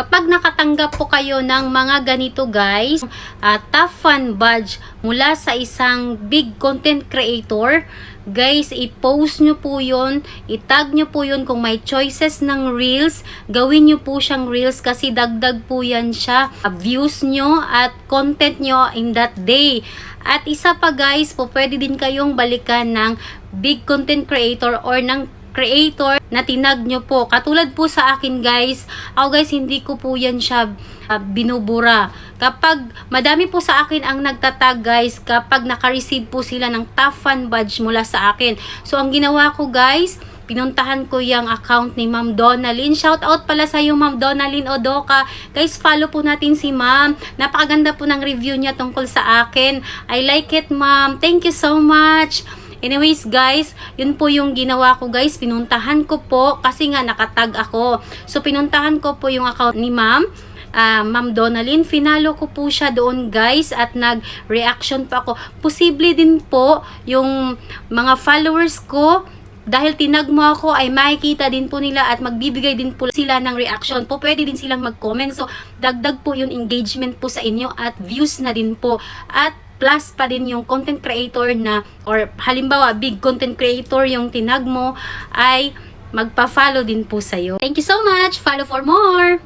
Kapag nakatanggap po kayo ng mga ganito guys, uh, top fan badge mula sa isang big content creator, guys, i-post nyo po yun, itag nyo po yun kung may choices ng reels, gawin nyo po siyang reels kasi dagdag po yan siya, uh, views nyo at content nyo in that day. At isa pa guys, po pwede din kayong balikan ng big content creator or ng creator na tinag nyo po. Katulad po sa akin guys, ako guys hindi ko po yan siya uh, binubura. Kapag madami po sa akin ang nagtatag guys, kapag naka-receive po sila ng top fan badge mula sa akin. So ang ginawa ko guys, pinuntahan ko yung account ni Ma'am Donalyn. Shout out pala sa iyo Ma'am Donalyn Odoka. Guys, follow po natin si Ma'am. Napakaganda po ng review niya tungkol sa akin. I like it Ma'am. Thank you so much. Anyways guys, yun po yung ginawa ko guys. Pinuntahan ko po kasi nga nakatag ako. So pinuntahan ko po yung account ni ma'am. Uh, Ma'am Donalyn, finalo ko po siya doon guys at nag-reaction pa ako. Posible din po yung mga followers ko dahil tinag mo ako ay makikita din po nila at magbibigay din po sila ng reaction po. Pwede din silang mag-comment. So, dagdag po yung engagement po sa inyo at views na din po. At plus pa din yung content creator na or halimbawa big content creator yung tinag mo ay magpa-follow din po sa'yo. Thank you so much! Follow for more!